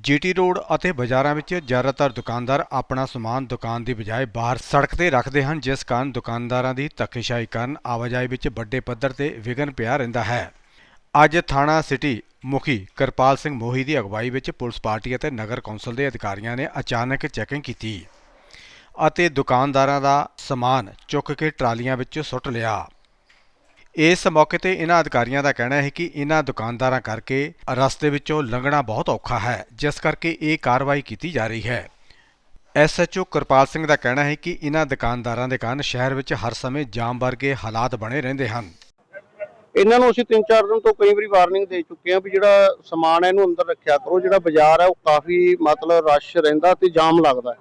GT road ਅਤੇ ਬਾਜ਼ਾਰਾਂ ਵਿੱਚ ਜ਼ਿਆਦਾਤਰ ਦੁਕਾਨਦਾਰ ਆਪਣਾ ਸਮਾਨ ਦੁਕਾਨ ਦੀ ਬਜਾਏ ਬਾਹਰ ਸੜਕ ਤੇ ਰੱਖਦੇ ਹਨ, ਜਿਸ ਕਾਰਨ ਦੁਕਾਨਦਾਰਾਂ ਦੀ ਧੱਕੇਸ਼ਾਹੀ ਕਾਰਨ ਆਵਾਜਾਈ ਵਿੱਚ ਵੱਡੇ ਪੱਧਰ ਤੇ ਵਿਘਨ ਪਿਆ ਰਹਿੰਦਾ ਹੈ। ਅੱਜ ਥਾਣਾ ਸਿਟੀ ਮੁਖੀ ਕਿਰਪਾਲ ਸਿੰਘ ਮੋਹੀ ਦੀ ਅਗਵਾਈ ਵਿੱਚ ਪੁਲਿਸ ਪਾਰਟੀ ਅਤੇ ਨਗਰ ਕੌਂਸਲ ਦੇ ਅਧਿਕਾਰੀਆਂ ਨੇ ਅਚਾਨਕ ਚੈਕਿੰਗ ਕੀਤੀ ਅਤੇ ਦੁਕਾਨਦਾਰਾਂ ਦਾ ਸਮਾਨ ਚੁੱਕ ਕੇ ਟਰਾਲੀਆਂ ਵਿੱਚ ਸੁੱਟ ਲਿਆ। ਇਸ ਮੌਕੇ ਤੇ ਇਹਨਾਂ ਅਧਿਕਾਰੀਆਂ ਦਾ ਕਹਿਣਾ ਹੈ ਕਿ ਇਹਨਾਂ ਦੁਕਾਨਦਾਰਾਂ ਕਰਕੇ ਰਸਤੇ ਵਿੱਚੋਂ ਲੰਘਣਾ ਬਹੁਤ ਔਖਾ ਹੈ, ਜਿਸ ਕਰਕੇ ਇਹ ਕਾਰਵਾਈ ਕੀਤੀ ਜਾ ਰਹੀ ਹੈ ਐਸਐਚਓ ਕਿਰਪਾਲ ਸਿੰਘ ਦਾ ਕਹਿਣਾ ਹੈ ਕਿ ਇਹਨਾਂ ਦੁਕਾਨਦਾਰਾਂ ਦੇ ਕਾਰਨ ਸ਼ਹਿਰ ਵਿੱਚ ਹਰ ਸਮੇਂ ਜਾਮ ਵਰਗੇ ਹਾਲਾਤ ਬਣੇ ਰਹਿੰਦੇ ਹਨ ਇਹਨਾਂ ਨੂੰ ਅਸੀਂ 3-4 ਦਿਨ ਤੋਂ ਕਈ ਵਾਰੀ ਵਾਰਨਿੰਗ ਦੇ ਚੁੱਕੇ ਹਾਂ ਵੀ ਜਿਹੜਾ ਸਮਾਨ ਹੈ ਇਹਨੂੰ ਅੰਦਰ ਰੱਖਿਆ ਕਰੋ, ਜਿਹੜਾ ਬਾਜ਼ਾਰ ਹੈ ਉਹ ਕਾਫੀ ਮਤਲਬ ਰਸ਼ ਰਹਿੰਦਾ ਤੇ ਜਾਮ ਲੱਗਦਾ ਹੈ।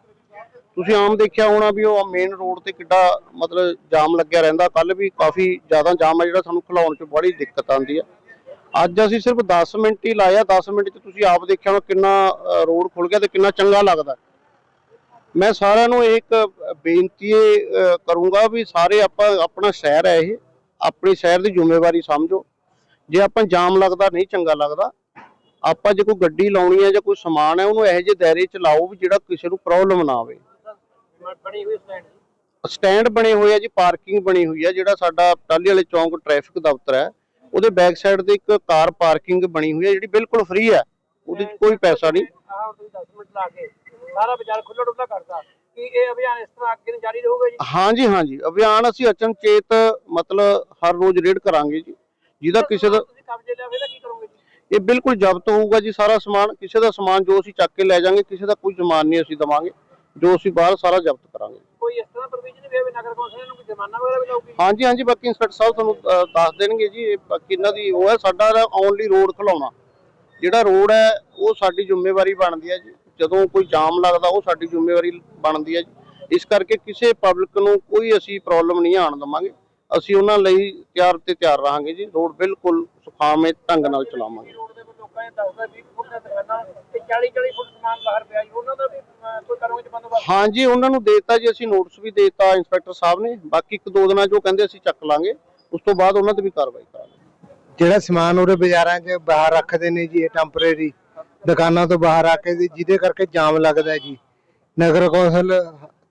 ਤੁਸੀਂ ਆਮ ਦੇਖਿਆ ਹੋਣਾ ਵੀ ਉਹ ਮੇਨ ਰੋਡ ਤੇ ਕਿੱਡਾ ਮਤਲਬ ਜਾਮ ਲੱਗਿਆ ਰਹਿੰਦਾ। ਕੱਲ ਵੀ ਕਾਫੀ ਜ਼ਿਆਦਾ ਜਾਮ ਆ ਜਿਹੜਾ ਸਾਨੂੰ ਖਲਾਉਣ 'ਚ ਬੜੀ ਦਿੱਕਤ ਆਉਂਦੀ ਹੈ ਅੱਜ ਅਸੀਂ ਸਿਰਫ 10 ਮਿੰਟ ਹੀ ਲਾਇਆ 10 ਮਿੰਟ 'ਚ ਤੁਸੀਂ ਆਪ ਦੇਖਿਆ ਹੋਣਾ ਕਿੰਨਾ ਰੋਡ ਖੁੱਲ ਗਿਆ ਤੇ ਕਿੰਨਾ ਚੰਗਾ ਲੱਗਦਾ। ਮੈਂ ਸਾਰਿਆਂ ਨੂੰ ਇੱਕ ਬੇਨਤੀ ਇਹ, ਕਰੂੰਗਾ ਵੀ ਸਾਰੇ ਆਪਾਂ ਆਪਣਾ ਸ਼ਹਿਰ ਹੈ ਇਹ ਆਪਣੀ ਸ਼ਹਿਰ ਦੀ ਜ਼ਿੰਮੇਵਾਰੀ ਸਮਝੋ। ਜੇ ਆਪਾਂ ਜਾਮ ਲੱਗਦਾ ਨਹੀਂ ਚੰਗਾ ਲੱਗਦਾ ਆਪਾਂ ਜੇ ਕੋਈ ਗੱਡੀ ਲਾਉਣੀ ਹੈ ਜਾਂ ਕੋਈ ਸਮਾਨ ਹੈ ਉਹਨੂੰ ਇਹੋ ਜਿਹੇ ਦਾਇਰੇ 'ਚ ਲਾਓ ਵੀ ਜਿਹੜਾ ਕਿਸੇ ਨੂੰ ਪ੍ਰੋਬਲਮ ਨਾ ਆਵੇ। ਬਣੀ ਹੋਈ ਸਟੈਂਡ ਸਟੈਂਡ ਬਣੇ ਹੋਏ ਆ ਜੀ ਪਾਰਕਿੰਗ ਬਣੀ ਹੋਈ ਆ ਜਿਹੜਾ ਸਾਡਾ ਟਾਲੀ ਵਾਲੇ ਚੌਂਕ ਟ੍ਰੈਫਿਕ ਦਫ਼ਤਰ ਹੈ। ਉਹਦੇ ਬੈਕ ਸਾਈਡ ਤੇ ਇੱਕ ਕਾਰ ਪਾਰਕਿੰਗ ਬਣੀ ਹੋਈ ਹੈ ਜਿਹੜੀ ਬਿਲਕੁਲ ਫ੍ਰੀ ਹੈ। ਉਹਦੇ 'ਚ ਕੋਈ ਪੈਸਾ ਨਹੀਂ। ਆਹ ਤੁਸੀਂ 10 ਮਿੰਟ ਲਾ ਕੇ ਸਾਰਾ ਬਾਜ਼ਾਰ ਖੁੱਲਾ ਡੁੱਲਾ ਕਰਦਾ ਕੀ ਇਹ ਅਭਿਆਨ ਇਸ ਤਰ੍ਹਾਂ ਅੱਗੇ ਨੂੰ ਜਾਰੀ ਰਹੂਗਾ ਜੀ? ਹਾਂਜੀ ਹਾਂਜੀ ਅਭਿਆਨ ਅਸੀਂ ਅਚਨਚੇਤ ਮਤਲਬ ਹਰ ਰੋਜ਼ ਰੇਡ ਕਰਾਂਗੇ ਜੀ। ਜਿਹਦਾ ਕਿਸੇ ਦਾ ਤੁਸੀਂ ਕਬਜ਼ੇ ਲਿਆ ਫਿਰ ਕੀ ਕਰੋਗੇ ਜੀ? ਇਹ ਬਿਲਕੁਲ ਜ਼ਬਤ ਹੋਊਗਾ ਜੀ ਸਾਰਾ ਸਮਾਨ। ਕਿਸੇ ਦਾ ਸਮਾਨ ਜੋ ਅਸੀਂ ਚੱਕ ਕੇ ਲੈ ਜਾਾਂਗੇ ਕਿਸੇ ਦਾ ਕੋਈ ਸਮਾਨ ਨਹੀਂ ਅਸੀਂ ਦਵਾਂਗੇ। ਜੋ ਅਸੀਂ ਬਾਹਰ ਸਾਰਾ ਜ਼ਬਤ ਕਰਾਂਗੇ। ਕੋਈ ਇਸ ਤਰ੍ਹਾਂ ਪ੍ਰੋਵੀਜ਼ਨ ਵੀ ਹੋਵੇ ਨਗਰ ਕੌਂਸਲ ਨੂੰ ਕੋਈ ਜੁਰਮਾਨਾ ਵਗੈਰਾ ਵੀ ਲਾਊਗੀ? ਹਾਂਜੀ ਹਾਂਜੀ ਬਾਕੀ ਇੰਸਪੈਕਟਰ ਸਾਹਿਬ ਤੁਹਾਨੂੰ ਅ, ਦੱਸ ਦੇਣਗੇ ਜੀ ਇਹ ਬਾਕੀ ਇਹਨਾਂ ਦੀ ਉਹ ਹੈ ਸਾਡਾ ਓਨਲੀ ਰੋਡ ਖਲਾਉਣਾ। ਜਿਹੜਾ ਰੋਡ ਹੈ ਉਹ ਸਾਡੀ ਜ਼ਿੰਮੇਵਾਰੀ ਬਣਦੀ ਹੈ ਜੀ। ਜਦੋਂ ਕੋਈ ਜਾਮ ਲੱਗਦਾ ਉਹ ਸਾਡੀ ਜ਼ਿੰਮੇਵਾਰੀ ਬਣਦੀ ਹੈ ਜੀ। ਇਸ ਕਰਕੇ ਕਿਸੇ ਪਬਲਿਕ ਨੂੰ ਕੋਈ ਅਸੀਂ ਪ੍ਰੋਬਲਮ ਨਹੀਂ ਆਉਣ ਦਵਾਂਗੇ। ਅਸੀਂ ਉਹਨਾਂ ਲਈ ਤਿਆਰ ਤੇ ਤਿਆਰ ਰਹਾਂਗੇ ਜੀ। ਰੋਡ ਬਿਲਕੁਲ ਸੁਖਾਵੇਂ ਢੰਗ ਨਾਲ ਚਲਾਵਾਂਗੇ। ਰੋਡ ਦੇ ਉੱਪਰ ਲੋਕਾਂ ਨੇ ਦੱਸਦਾ 20 ਫੁੱਟ ਦਾ ਦੁਕਾਨਾਂ ਤੇ 40 40 ਫੁੱਟ ਸਮਾਨ ਬਾਹਰ ਪਿਆ ਜੀ। ਉਹਨਾਂ ਦਾ ਵੀ ਅਹ, ਕੋਈ ਕਰੋਗੇ ਜੀ ਬੰਦੋਬਸਤ ਹਾਂਜੀ ਉਹਨਾਂ ਨੂੰ ਦੇਤਾ ਜੀ ਅਸੀਂ ਨੋਟਿਸ ਵੀ ਦੇਤਾ ਇੰਸਪੈਕਟਰ ਸਾਹਿਬ ਨੇ। ਬਾਕੀ ਇੱਕ ਦੋ ਦਿਨਾਂ ਜੋ ਕਹਿੰਦੇ ਅਸੀਂ ਚੱਕ ਲਾਂਗੇ। ਉਸ ਤੋਂ ਬਾਅਦ ਉਹਨਾਂ ਤੇ ਵੀ ਕਾਰਵਾਈ ਕਰਾਂਗੇ। ਜਿਹੜਾ ਸਮਾਨ ਉਹਦੇ ਬਾਜ਼ਾਰਾਂ 'ਚ ਬਾਹਰ ਰੱਖਦੇ ਨੇ ਜੀ ਇਹ ਟੈਂਪਰੇਰੀ ਦੁਕਾਨਾਂ ਤੋਂ ਬਾਹਰ ਆ ਕੇ ਜਿਹਦੇ ਕਰਕੇ ਜਾਮ ਲੱਗਦਾ ਜੀ। ਨਗਰ ਕੌਂਸਲ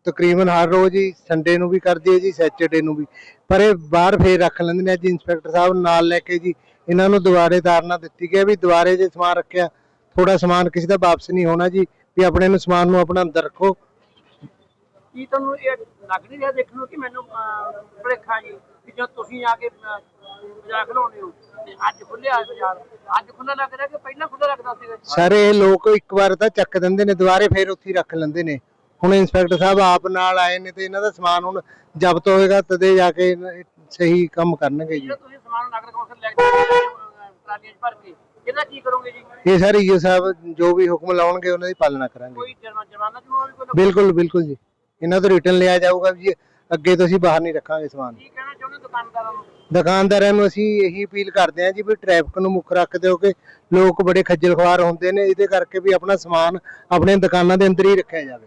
ਤਕਰੀਬਨ ਹਰ ਰੋਜ਼ ਹੀ ਸੰਡੇ ਨੂੰ ਵੀ ਕਰਦੀ ਹੈ ਜੀ ਸੈਚਰਡੇ ਨੂੰ ਵੀ। ਪਰ ਇਹ ਬਾਹਰ ਫੇਰ ਰੱਖ ਲੈਂਦੇ ਨੇ ਜੀ ਇੰਸਪੈਕਟਰ ਸਾਹਿਬ ਨਾਲ ਲੈ ਕੇ ਜੀ ਇਹਨਾਂ ਨੂੰ ਦੁਬਾਰੇ ਧਾਰਨਾ ਦਿੱਤੀ ਹੈ ਵੀ ਦੁਬਾਰੇ ਜੇ ਸਮਾਨ ਰੱਖਿਆ ਥੋੜਾ ਸਮਾਨ ਕਿਸੇ ਦਾ ਵਾਪਸ ਨਹੀਂ ਹੋਣਾ ਜੀ ਵੀ ਆਪਣੇ ਨੂੰ ਸਮਾਨ ਨੂੰ ਆਪਣਾ ਅੰਦਰ ਰੱਖੋ। ਕੀ ਤੁਹਾਨੂੰ ਇਹ ਲੱਗ ਨਹੀਂ ਰਿਹਾ ਦੇਖਣ ਨੂੰ ਕਿ ਮੈਨੂੰ ਭੜੇਖਾ ਜੀ ਕਿ ਜਦ ਤੁਸੀਂ ਆ ਕੇ ਬਾਜ਼ਾਰ ਖਲਾਉਣੇ ਹੋ ਤੇ ਅੱਜ ਖੁੱਲਿਆ ਬਾਜ਼ਾਰ। ਅੱਜ ਖੁੱਲਾ ਲੱਗ ਰਿਹਾ ਕਿ ਪਹਿਲਾਂ ਖੁੱਲਾ ਲੱਗਦਾ ਸੀਗਾ? ਸਾਰੇ ਲੋਕ ਇੱਕ ਵਾਰ ਤਾਂ ਚੱਕ ਦਿੰਦੇ ਨੇ ਦੁਬਾਰੇ ਫੇਰ ਉੱਥੇ ਰੱਖ ਲੈਂਦੇ ਨੇ। ਹੁਣ ਇੰਸਪੈਕਟਰ ਸਾਹਿਬ ਆਪ ਨਾਲ ਆਏ ਨੇ ਤੇ ਇਹਨਾਂ ਦਾ ਸਮਾਨ ਹੁਣ ਜ਼ਬਤ ਹੋਏਗਾ ਤਦੇ ਜਾ ਕੇ ਸਹੀ ਕੰਮ ਕਰਨਗੇ ਜੀ। ਜਿਹੜਾ ਤੁਸੀਂ ਸਮਾਨ ਨਗਰ ਕੌਂਸਲ ਲੈ ਕੇ ਆਏ ਹੋ, ਅਹ, ਟਰਾਲੀਆਂ 'ਚ ਭਰ ਕੇ ਇਹਦਾ ਕੀ ਕਰੋਗੇ ਜੀ? ਇਹ ਸਾਰੇ ਈਓ ਸਾਹਿਬ ਜੋ ਵੀ ਹੁਕਮ ਲਾਉਣਗੇ ਉਹਨਾਂ ਦੀ ਪਾਲਣਾ ਕਰਾਂਗੇ ਕੋਈ ਜੁਰਮਾ- ਜੁਰਮਾਨਾ ਜੁਰਮਾਨਾ ਵੀ ਕੋਈ ਬਿਲਕੁਲ ਬਿਲਕੁਲ ਜੀ। ਇਹਨਾਂ ਤੋਂ ਰਿਟਰਨ ਲਿਆ ਜਾਊਗਾ ਵੀ ਅੱਗੇ ਤੋਂ ਅਸੀਂ ਬਾਹਰ ਨਹੀਂ ਰੱਖਾਂਗੇ ਸਮਾਨ। ਕੀ ਕਹਿਣਾ ਚਾਹੁੰਦੇ ਦੁਕਾਨਦਾਰਾਂ ਨੂੰ? ਦੁਕਾਨਦਾਰਾਂ ਨੂੰ ਅਸੀਂ ਇਹੀ ਅਪੀਲ ਕਰਦੇ ਹਾਂ ਜੀ ਵੀ ਟ੍ਰੈਫਿਕ ਨੂੰ ਮੁੱਖ ਰੱਖਦੇ ਹੋ ਕਿ ਲੋਕ ਬੜੇ ਖੱਜਲ ਖਵਾਰ ਹੁੰਦੇ ਨੇ। ਇਹਦੇ ਕਰਕੇ ਵੀ ਆਪਣਾ ਸਮਾਨ ਆਪਣੇ ਦੁਕਾਨਾਂ ਦੇ ਅੰਦਰ ਹੀ ਰੱਖਿਆ ਜਾਵੇ।